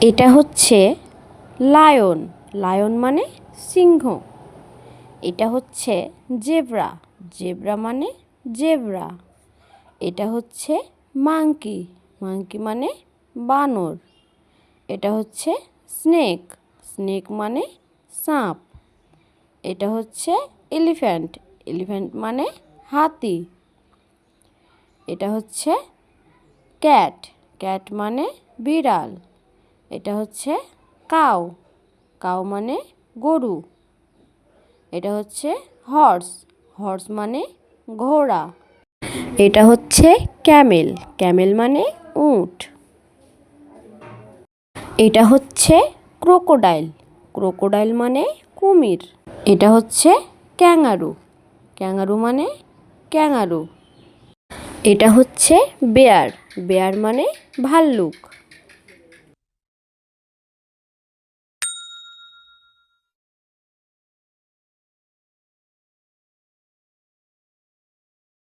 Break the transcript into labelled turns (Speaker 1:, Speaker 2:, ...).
Speaker 1: এটা হচ্ছে lion. Lion মানে সিংহ। এটা হচ্ছে জেব্রা। জেব্রা মানে জেব্রা। এটা হচ্ছে মাংকি। মাংকি মানে বানর। এটা হচ্ছে স্নেক। স্নেক মানে সাপ। এটা হচ্ছে এলিফ্যান্ট। এলিফ্যান্ট মানে হাতি। এটা হচ্ছে ক্যাট। ক্যাট মানে বিড়াল। এটা হচ্ছে কাউ কাউ মানে গরু। এটা হচ্ছে হর্স। হর্স মানে ঘোড়া। এটা হচ্ছে ক্যামেল। ক্যামেল মানে উট। এটা হচ্ছে ক্রোকোডাইল। ক্রোকোডাইল মানে কুমির। এটা হচ্ছে ক্যাঙারু ক্যাঙারু মানে ক্যাঙারু এটা হচ্ছে বেয়ার। বেয়ার মানে ভাল্লুক।